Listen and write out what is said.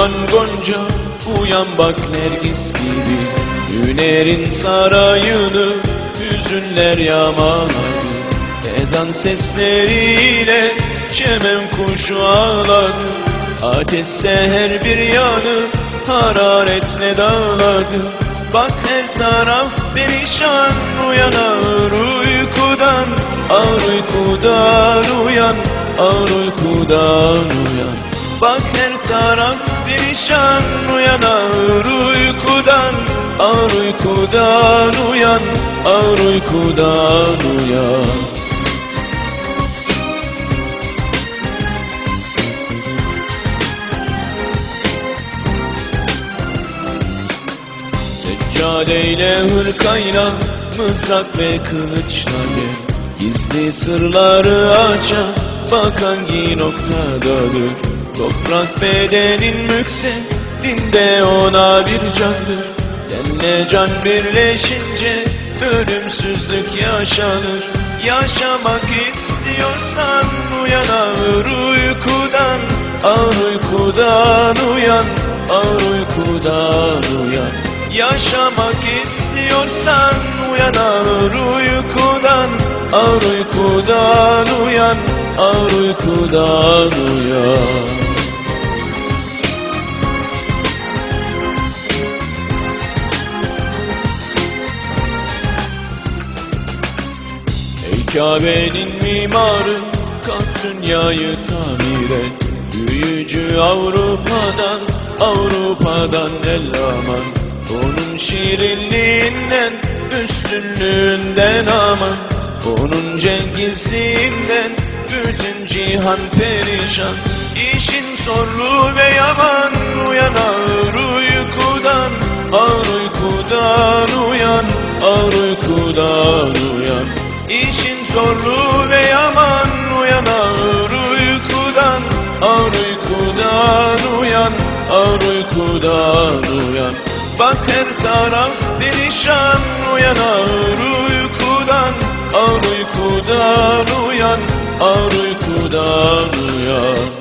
uyan Gonca Uyan bak Nergis gibi. Hünerin sarayını Hüzünler yağmaladı. Ezan sesleriyle Çemen kuşu ağladı. Ateşse her bir yanı Hararetle dağladı. Bak her taraf perişan Uyan ağır uykudan. Ağır uykudan uyan Ağır uykudan uyan Bak her taraf perişan Uyan ağır uykudan. Ağır uykudan uyan Ağır uykudan uyan. Seccadeyle hırkayla Mızrak ve kılıçla gel. Gizli sırları aça Bak hangi noktadadır Toprak bedenin mükse Dinde ona bir candır. Denle can birleşince Ölümsüzlük yaşanır. Yaşamak istiyorsan Uyan ağır uykudan. Ağır uykudan uyan Ağır uykudan uyan. Yaşamak istiyorsan uyan ağır uykudan. Ağır uykudan uyan Ağır uykudan uyan. Ey Kabe'nin mimarı kalk dünyayı tamir et. Büyücü Avrupa'dan Avrupa'dan el aman. Onun şirinliğinden üstünlüğünden aman. Onun cengizliğinden bütün cihan perişan. İşin zorlu ve yaman uyan ağır uykudan. Ağır uykudan uyan Ağır uykudan uyan. İşin zorlu ve yaman uyan ağır uykudan. Ağır uykudan uyan Ağır uykudan uyan. Bak her taraf perişan uyan ağır uykudan Ağır uykudan uyan Ağır uykudan uyan.